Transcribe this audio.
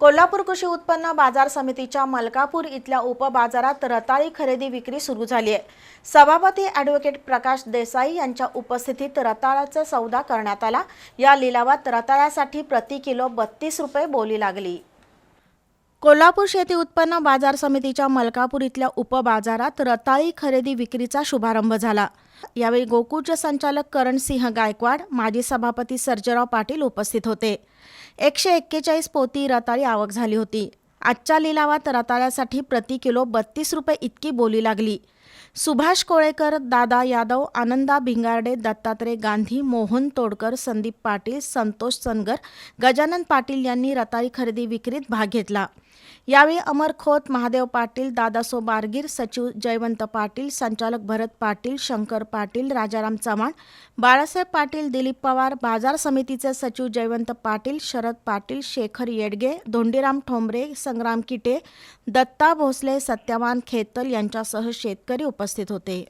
कोल्हापूर कृषी उत्पन्न बाजार समितीच्या मलकापूर इथल्या उपबाजारात रताळी खरेदी विक्री सुरू झाली आहे. सभापती ॲडव्होकेट प्रकाश देसाई यांच्या उपस्थितीत रताळाचा सौदा करण्यात आला. या लिलावात रताळ्यासाठी प्रति किलो बत्तीस रुपये बोली लागली. कोल्हापूर शेती उत्पन्न बाजार समितीच्या मलकापूर इथल्या उपबाजारात रताळी खरेदी विक्रीचा शुभारंभ झाला. यावेळी गोकुळचे संचालक करणसिंह गायकवाड माजी सभापती सर्जेराव पाटील उपस्थित होते. एकशे एक्केचाळीस पोती रताळी आवक झाली होती. आजच्या लिलावात रताळ्यासाठी प्रति किलो बत्तीस रुपये इतकी बोली लागली. सुभाष कोळेकर दादा यादव आनंदा भिंगारडे दत्तात्रय गांधी मोहन तोडकर संदीप पाटील संतोष सनगर गजानन पाटील यांनी रताळी खरेदी विक्रीत भाग घेतला. यावेळी अमर खोत महादेव पाटील दादासो बारगीर सचिव जयवंत पाटील संचालक भरत पाटील शंकर पाटील राजाराम चव्हाण बाळासाहेब पाटील दिलीप पवार बाजार समितीचे सचिव जयवंत पाटील शरद पाटील शेखर येडगे धोंडीराम ठोंबरे संग्राम किटे दत्ता भोसले सत्यवान खेतल यांच्यासह शेतकरी उपस्थित होते.